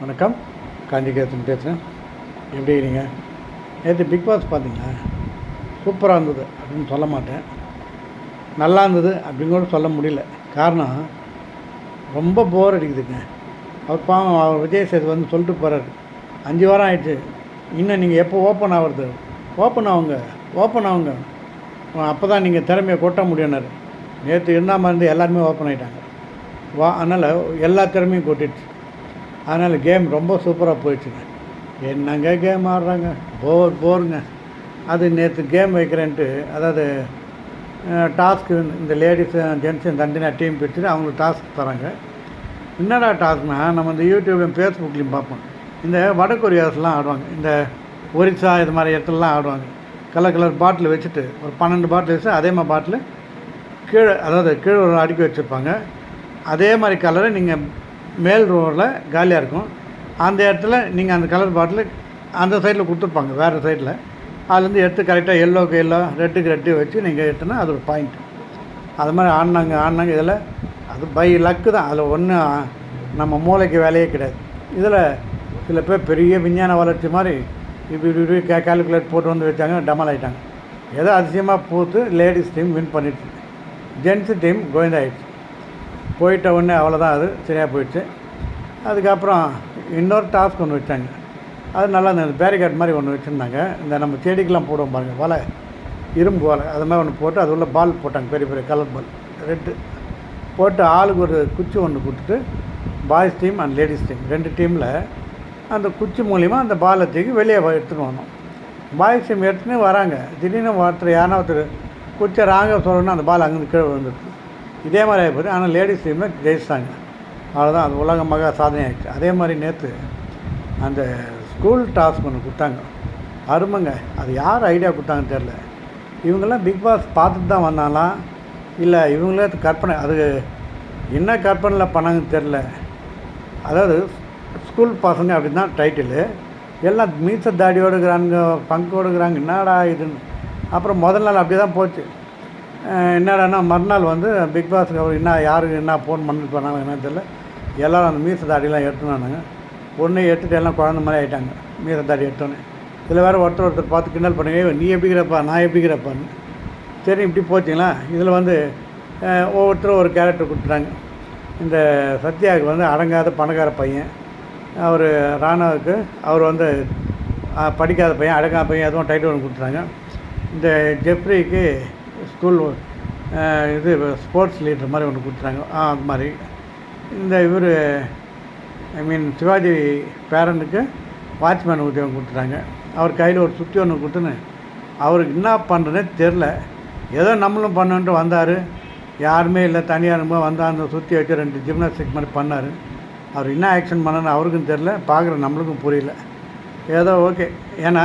வணக்கம். காந்திகேசன் பேசுகிறேன் எப்படி இருக்கீங்க? நேற்று பிக் பாஸ் பார்த்தீங்களா? சூப்பராக இருந்தது அப்படின்னு சொல்ல மாட்டேன். நல்லா இருந்தது அப்படின்னு கூட சொல்ல முடியல. காரணம் ரொம்ப போர் அடிக்குதுங்க. அவர் பாவம் அவர் விஜய் சேது வந்து சொல்லிட்டு போகிறாரு அஞ்சு வாரம் ஆயிடுச்சு. இன்னும் நீங்கள் எப்போ ஓப்பன் ஆகிறது? ஓப்பன் ஆகுங்க. ஓப்பன் ஆகுங்க. அப்போ தான் நீங்கள் திறமையை கொட்ட முடியும்னாரு. நேற்று இருந்தாமல் இருந்து எல்லாருமே ஓப்பன் ஆகிட்டாங்க வா அதனால் எல்லா திறமையும் கொட்டிடுச்சு. அதனால் கேம் ரொம்ப சூப்பராக போயிடுச்சுங்க. என்னங்க கேம் ஆடுறாங்க? போர் போருங்க. அது நேற்று கேம் வைக்கிறேன்ட்டு அதாவது டாஸ்க்கு இந்த லேடிஸ் ஜென்ஸும் தண்டினா டீம் பிரிச்சுட்டு அவங்களுக்கு டாஸ்க் தராங்க. என்னடா டாஸ்க்னா நம்ம இந்த யூடியூப்லையும் ஃபேஸ்புக்லேயும் பார்ப்போம். இந்த வட கொரியாஸ்லாம் ஆடுவாங்க. இந்த ஒரிசா இது மாதிரி இடத்துலலாம் ஆடுவாங்க. கலர் கலர் பாட்டில் வச்சுட்டு ஒரு பன்னெண்டு பாட்டில் வச்சு அதே மாதிரி பாட்டில் கீழே அதாவது கீழே ஒரு அடுக்கி வச்சுருப்பாங்க. அதே மாதிரி கலரை நீங்கள் மேல் ரோடில் காலியாக இருக்கும். அந்த இடத்துல நீங்கள் அந்த கலர் பாட்டில் அந்த சைடில் கொடுத்துருப்பாங்க வேறு சைடில் அதுலேருந்து எடுத்து கரெக்டாக எல்லோக்கு எல்லோ ரெட்டுக்கு ரெட்டு வச்சு நீங்கள் எடுத்தோன்னா அது ஒரு பாயிண்ட் அது மாதிரி ஆடினாங்க ஆடினாங்க இதில் அது பை லக்கு தான். அதில் ஒன்றும் நம்ம மூளைக்கு வேலையே கிடையாது. இதில் சில பேர் பெரிய விஞ்ஞான வளர்ச்சி மாதிரி இப்படி இப்படி கே கால்குலேட் போட்டு வந்து வச்சாங்க டமல் ஆகிட்டாங்க ஏதோ அதிசயமாக பூத்து லேடிஸ் டீம் வின் பண்ணிடுச்சு. ஜென்ஸு டீம் கோவிந்தாயிடுச்சு போயிட்ட உடனே அவ்வளோதான் அது சரியாக போயிடுச்சு. அதுக்கப்புறம் இன்னொரு டாஸ்க் ஒன்று வச்சாங்க. அது நல்லா இருந்தது. பேரிகேட் மாதிரி ஒன்று வச்சுருந்தாங்க. இந்த நம்ம செடிக்கெலாம் போடுவோம் பாருங்கள் வலை இரும்பு வலை அது மாதிரி ஒன்று போட்டு அது உள்ள பால் போட்டாங்க பெரிய பெரிய கலர் பால் ரெட்டு போட்டு ஆளுக்கு ஒரு குச்சி ஒன்று கொடுத்துட்டு boys team and ladies team ரெண்டு டீமில் அந்த குச்சி மூலிமா அந்த பாலை தூக்கி வெளியே எடுத்துகிட்டு வந்தோம். பாய்ஸ் டீம் எடுத்துன்னு வராங்க. திடீர்னு ஒருத்தர் யாரா ஒருத்தர் குச்சை ராங்க சொல்லணும்னா அந்த பால் அங்கேருந்து கீழே விழுந்துருக்கு இதே மாதிரி ஆகிப்போச்சு ஆனால் லேடிஸ் டீமே ஜெயிச்சிட்டாங்க. அவ்வளோதான் அது உலக மகா சாதனை ஆகிடுச்சு அதே மாதிரி நேற்று அந்த ஸ்கூல் டாஸ்க் ஒன்று கொடுத்தாங்க. அருமைங்க அது யார் ஐடியா கொடுத்தாங்கன்னு தெரில இவங்கெல்லாம் பிக் பாஸ் பார்த்துட்டு தான் வந்தாலாம் இல்லை இவங்களே கற்பனை அது என்ன கற்பனையில் பண்ணாங்கன்னு தெரில அதாவது ஸ்கூல் பசங்க அப்படின்னு தான் டைட்டிலு எல்லாம் மீச தாடியோடு இருக்கிறாங்க. என்னடா இதுன்னு. அப்புறம் முதல் நாள் அப்படி தான் போச்சு. என்னடான்னா மறுநாள் வந்து பிக் பாஸுக்கு அவர் என்ன யாருக்கு என்ன ஃபோன் பண்ணிட்டு போனாங்க என்னன்னு தெரில எல்லோரும் அந்த மீச தாடியெலாம் எடுத்துனானுங்க. ஒன்று எடுத்துகிட்டு எல்லாம் குழந்த மாதிரி ஆகிட்டாங்க மீச தாடி எடுத்தோன்னே. இதில் வேறு ஒருத்தர் ஒருத்தர் பார்த்து கிண்டல் பண்ணுங்க. நீ எப்படிங்கிறப்பா நான் எப்படிங்கிறப்பான்னு சரி இப்படி போச்சுங்களா? இதில் வந்து ஒவ்வொருத்தரும் ஒரு கேரக்டர் கொடுத்துட்டாங்க. இந்த சத்யாவுக்கு வந்து அடங்காத பணக்கார பையன். அவர் ராணாவுக்கு அவர் வந்து படிக்காத பையன் அடங்காத பையன் அதுவும் டைட்டில் ஒன்று கொடுத்துட்டாங்க. இந்த ஜெப்ரிக்கு ஸ்கூல் இது ஸ்போர்ட்ஸ் லீடர் மாதிரி ஒன்று கொடுத்துட்டாங்க. ஆ அது மாதிரி. இந்த இவர் ஐ மீன் சிவாஜி பேரண்ட்டுக்கு வாட்ச்மேன் உத்தியோகம் கொடுத்துட்டாங்க. அவர் கையில் ஒரு சுற்றி ஒன்று கொடுத்துன்னு அவருக்கு என்ன பண்ணுறதுனே தெரில ஏதோ நம்மளும் பண்ணுன்ட்டு வந்தார். யாருமே இல்லை தனியார் ரொம்ப வந்தால் அந்த சுற்றி வச்சு ரெண்டு ஜிம்னாஸ்டிக் மாதிரி பண்ணார். அவர் என்ன ஆக்ஷன் பண்ணனு அவருக்கும் தெரில பார்க்குற நம்மளுக்கும் புரியல. ஏதோ ஓகே ஏன்னா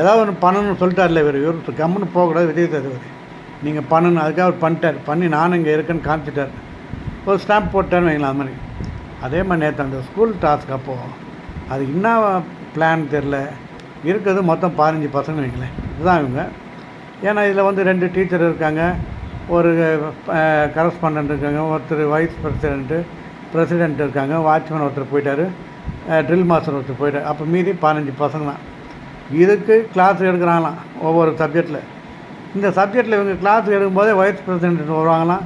ஏதாவது ஒன்று பண்ணணும்னு சொல்லிட்டார்ல இவர். இவர் கம்முன்னு போகக்கூடாது விஜய் சேதுபதி. நீங்கள் பண்ணணும் அதுக்காக அவர் பண்ணிட்டார். பண்ணி நானும் இங்கே இருக்கேன்னு காமிச்சிட்டார். ஒரு ஸ்டாம்ப் போட்டான்னு வைங்களேன் அது மாதிரி. அதே மாதிரி நேற்று அந்த ஸ்கூல் டாஸ்க் அப்போது அது என்ன பிளான் தெரில இருக்கிறது மொத்தம் பதினஞ்சு பசங்க வைங்களேன். இதுதான் இவங்க. ஏன்னா இதில் வந்து ரெண்டு டீச்சர் இருக்காங்க. ஒரு கரஸ்பாண்டன்ட் இருக்காங்க. ஒருத்தர் வைஸ் பிரசிடென்ட்டு பிரசிடென்ட் இருக்காங்க. வாட்ச்மேன் ஒருத்தர் போயிட்டார். ட்ரில் மாஸ்டர் ஒருத்தர் போயிட்டார். அப்போ மீதி பதினஞ்சு பசங்க தான் இதுக்கு கிளாஸ் எடுக்கிறாங்களாம் ஒவ்வொரு சப்ஜெக்டில் இந்த சப்ஜெக்டில் இவங்க கிளாஸ் எடுக்கும்போதே வைஸ் பிரசிடென்ட் வருவாங்களாம்.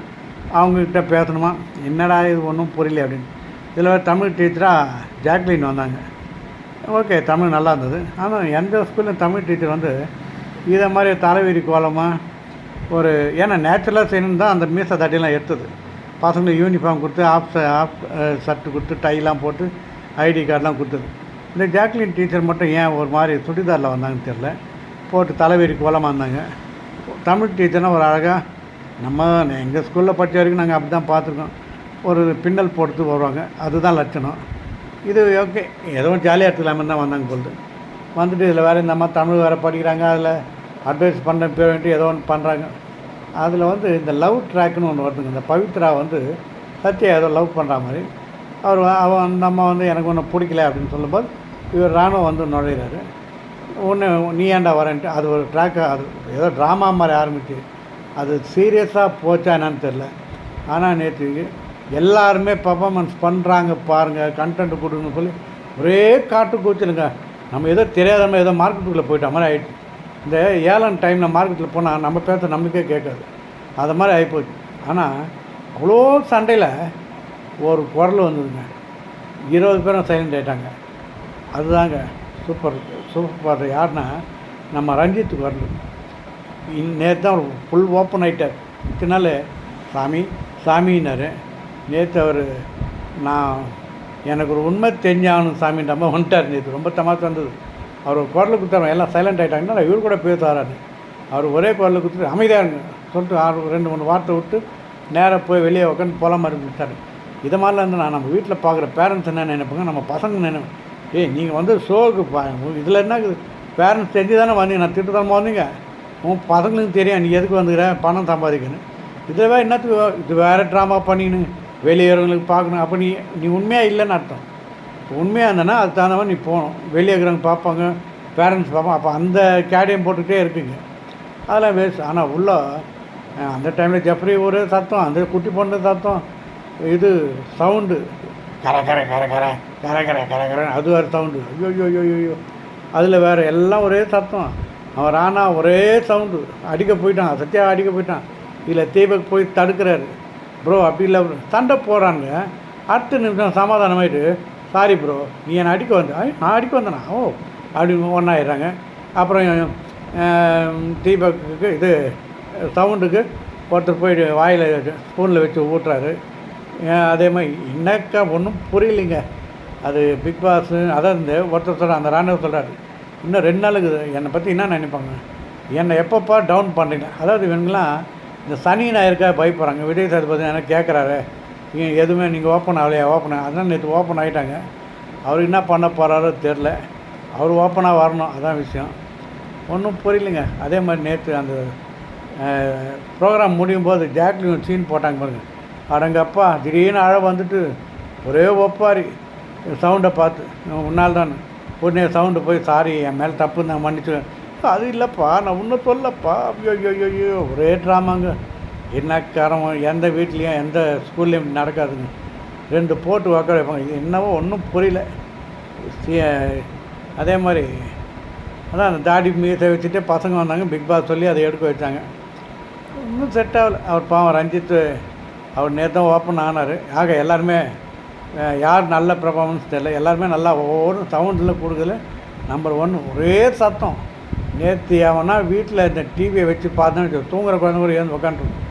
அவங்கக்கிட்ட பேசணுமா? என்னடா இது ஒன்றும் புரியல அப்படின்னு. இதில் தமிழ் டீச்சராக ஜாக்லின் வந்தாங்க. ஓகே தமிழ் நல்லா இருந்தது. ஆனால் எந்த ஸ்கூல்லையும் தமிழ் டீச்சர் வந்து இதை மாதிரி தலைவிரி கோலமாக ஒரு ஏன்னா நேச்சுரலாக செய்யணும் தான் அந்த மீசை தட்டிலாம் எடுத்தது. பசங்களுக்கு யூனிஃபார்ம் கொடுத்து ஆஃப் ஆஃப் ஷர்ட்டு கொடுத்து டைலாம் போட்டு ஐடி கார்டெலாம் கொடுத்தது. இந்த ஜாக்லின் டீச்சர் மட்டும் ஏன் ஒரு மாதிரி சுடிதாரில் வந்தாங்கன்னு தெரில போட்டு தலைவிரி கோலமாக இருந்தாங்க. தமிழ் டீச்சர்னால் ஒரு அழகாக நம்ம எங்கள் ஸ்கூலில் படித்த வரைக்கும் நாங்கள் அப்படி தான் பார்த்துருக்கோம். ஒரு பின்னல் போட்டு வருவாங்க. அதுதான் லட்சணம். இது ஓகே ஏதோ ஜாலியாக எடுத்துக்கலாமே தான் வந்தாங்க சொல்லிட்டு வந்துட்டு இதில் வேறு இந்த அம்மா தமிழ் வேறு படிக்கிறாங்க. அதில் அட்வைஸ் பண்ண பேர் வேண்டி ஏதோ ஒன்று பண்ணுறாங்க அதில் வந்து இந்த லவ் ட்ராக்னு ஒன்று வருதுங்க. இந்த பவித்ரா வந்து சத்யா ஏதோ லவ் பண்ணுற மாதிரி. அவர் அவன் அந்த அம்மா வந்து எனக்கு ஒன்று பிடிக்கல அப்படின்னு சொல்லும்போது இவர் ராணுவம் வந்து நுழையிறாரு. ஒன்று நீ ஏன்டா வரேன்ட்டு அது ஒரு ட்ராக்காக அது ஏதோ ட்ராமா மாதிரி ஆரம்பிச்சு. அது சீரியஸாக போச்சா என்னன்னு தெரில ஆனால் நேற்று எல்லாருமே பர்ஃபாமன்ஸ் பண்ணுறாங்க பாருங்கள் கண்டென்ட் கொடுன்னு சொல்லி ஒரே காட்டு கூச்சலுங்க நம்ம ஏதோ தெரியாதம ஏதோ மார்க்கெட்டுக்குள்ளே போயிட்ட மாதிரி ஆகிடுச்சு இந்த ஏழன் டைமில் மார்க்கெட்டில் போனால் நம்ம பேச நம்மளுக்கே கேட்காது. அது மாதிரி ஆகிப்போச்சு ஆனால் அவ்வளோ சண்டையில் ஒரு குரல் வந்ததுங்க. இருபது பேரும் சைலண்ட் ஆயிட்டாங்க. அதுதாங்க. சூப்பர் சூப்பர் யாருன்னா நம்ம ரஞ்சித்துக்கு வரணும். நேற்று தான் ஃபுல் ஓப்பன் ஆகிட்டார் இத்தனை நாள் சாமி சாமின்னாரு. நேற்று அவர் நான் எனக்கு ஒரு உண்மை தெரிஞ்சாகணும் சாமின்ற மாதிரி வந்துட்டார் நேற்று ரொம்ப தமாசம் வந்தது அவர் ஒரு குரல் எல்லாம் சைலண்ட் ஆகிட்டாங்கன்னா இவர் கூட பேசுவாரான்னு அவர் ஒரே குரல் கொடுத்துட்டு அமைதியாக சொல்லிட்டு ஆறு ரெண்டு மூணு வார்த்தை விட்டு நேராக போய் வெளியே உட்காந்து போலாமல் இருந்துட்டார் இதை மாதிரிலாம் இருந்து நான் நம்ம வீட்டில் பார்க்குற பேரண்ட்ஸ் என்ன நினைப்பாங்க நம்ம பசங்க நினைப்பேன் ஏய் நீங்கள் வந்து ஷோவுக்கு பா இதில் என்ன பேரண்ட்ஸ் தெரிஞ்சு தானே வந்தீங்க. நான் திட்டு தான் வந்தீங்க. உன் பசங்களுக்கு தெரியும். நீ எதுக்கு வந்துக்கிற? பணம் சம்பாதிக்கணும். இதுவே என்னத்துக்கு இது வேறு ட்ராமா பண்ணின்னு வெளியேறவங்களுக்கு பார்க்கணும். அப்போ நீ நீ உண்மையாக இல்லைன்னு அர்த்தம். உண்மையாக இருந்தனா அதுக்கு தகுந்த மாதிரி நீ போகணும். வெளியே இருக்கிறவங்க பார்ப்பாங்க. பேரண்ட்ஸ் பார்ப்பாங்க. அப்போ அந்த கேடியம் போட்டுக்கிட்டே இருக்குங்க அதெல்லாம் வேஸ்ட் ஆனால் உள்ள அந்த டைமில் ஜப்ரி ஒரு சத்தம். அந்த குட்டி பொண்ணு சத்தம். இது சவுண்டு கர கர கர கர கர கர கர கரன்னு அது வேறு சவுண்டு ஐயோ ஐயோ ஐயோ ஐயோ அதில் வேறு எல்லாம் ஒரே சத்தம். அவர் ராணா ஒரே சவுண்டு அடிக்க போயிட்டான் சத்தியாக அடிக்க போயிட்டான். இல்லை தீபக் போய் தடுக்கிறாரு. ப்ரோ அப்படி இல்லை சண்டை போகிறாங்க அடுத்த நிமிஷம் சமாதானமாயிட்டு சாரி ப்ரோ நீ என்னை அடிக்க வந்த நான் அடிக்க வந்தேனா? ஓ. அப்படின்னு ஒன்றாயிடுறாங்க அப்புறம் தீபக்கு இது சவுண்டுக்கு ஒருத்தர் போயிட்டு வாயில் ஸ்பூனில் வச்சு ஊட்டுறாரு. அதே மாதிரி என்னக்கா ஒன்றும் புரியலைங்க. அது பிக் பாஸ் அதான் இந்த ஒருத்தர் சொல்கிறார் அந்த ராணுவ சொல்கிறார் இன்னும் ரெண்டு நாளுக்கு என்னை பற்றி என்ன நினைப்பாங்க? என்னை எப்பப்பா டவுன் பண்ணுறீங்க அதாவது இவங்கெல்லாம் இந்த சனி ஞாயிறுக்கா பயப்படுறாங்க. விஜய் சேதுபதி என்ன கேட்குறாரு ஏன் எதுவுமே நீங்கள் ஓப்பன் ஆகலையா? ஓப்பன் அதான் நேற்று ஓப்பன் ஆகிட்டாங்க அவர் என்ன பண்ண போகிறாரோ தெரில அவர் ஓப்பனாக வரணும். அதான் விஷயம். ஒன்றும் புரியலைங்க. அதே மாதிரி நேற்று அந்த ப்ரோக்ராம் முடியும் போது ஜாக்லின் சீன் போட்டாங்க பாருங்கள் அடங்கப்பா திடீர்னு அழ வந்துட்டு ஒரே ஒப்பாரி. சவுண்டை பார்த்து உன்னால் தான் உடனே சவுண்டு போய் சாரி என் மேலே தப்பு நான் மன்னிச்சு அது இல்லைப்பா நான் இன்னும் சொல்லப்பா. ஐயோ ஐயோ ஐயோ, ஒரே ட்ராமாங்க. என்ன காரம் எந்த வீட்லேயும் எந்த ஸ்கூல்லையும் நடக்காதுங்க. ரெண்டு போட்டு உக்கார வைப்பாங்க. இது என்னவோ ஒன்றும் புரியல. அதே மாதிரி அதான் அந்த தாடி மீசை வச்சுட்டு பசங்க வந்தாங்க. பிக் பாஸ் சொல்லி அதை எடுக்க வச்சாங்க. இன்னும் செட் ஆகலை. அவர் பாவம் ரஞ்சித்து அவர் நேற்று தான் ஓப்பன் ஆனார். ஆக எல்லாருமே யார் நல்ல பெர்ஃபார்மன்ஸ் தெரியல. எல்லாருமே நல்லா ஒவ்வொரு சவுண்டில் கொடுக்கல. நம்பர் ஒன் ஒரே சத்தம். நேற்று அவனா வீட்டில் இந்த டிவியை வச்சு பார்த்தோன்னு வச்சுக்கோ, தூங்குற குழந்தை கூட ஏன் உட்காந்துருக்கும்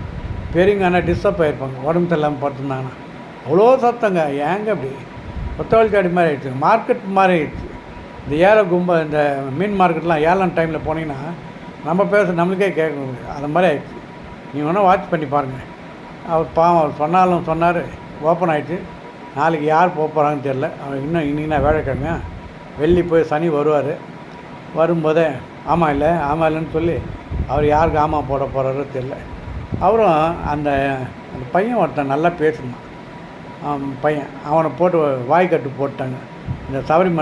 பெரியவங்க ஆனால் டிஸ்டர்ப் ஆகிருப்பாங்க உடம்பு சரியில்லாமல் படுத்துருந்தாங்கன்னா. அவ்வளோ சத்தங்க. ஏங்க அப்படி? கொத்தவழிச்சாடி மாதிரி ஆயிடுச்சு. மார்க்கெட் மாதிரி ஆயிடுச்சு. இந்த ஏழை கும்ப இந்த மீன் மார்க்கெட்லாம் ஏழாம் டைமில் போனீங்கன்னா நம்ம பேச நம்மளுக்கே கேட்க முடியாது. அந்த மாதிரி ஆயிடுச்சு. நீங்கள் வேணால் வாட்ச் பண்ணி பாருங்கள் அவர் பாவம் அவர் சொன்னாலும் சொன்னார். ஓப்பன் ஆகிட்டு நாளைக்கு யார் போக போகிறாங்கன்னு தெரில அவர் இன்னும் இன்னைக்கு நான் வேலைக்கிழமை. வெள்ளி போய் சனி வருவார். வரும்போதே ஆமாம் இல்லை ஆமாம் இல்லைன்னு சொல்லி அவர் யாருக்கு ஆமாம் போட போகிறாரோ தெரில அவரும் அந்த அந்த பையன் ஒருத்தன் நல்லா பேசினான். அவன் பையன். அவனை போட்டு வாய்க்கட்டு போட்டாங்க. இந்த சபரிமலை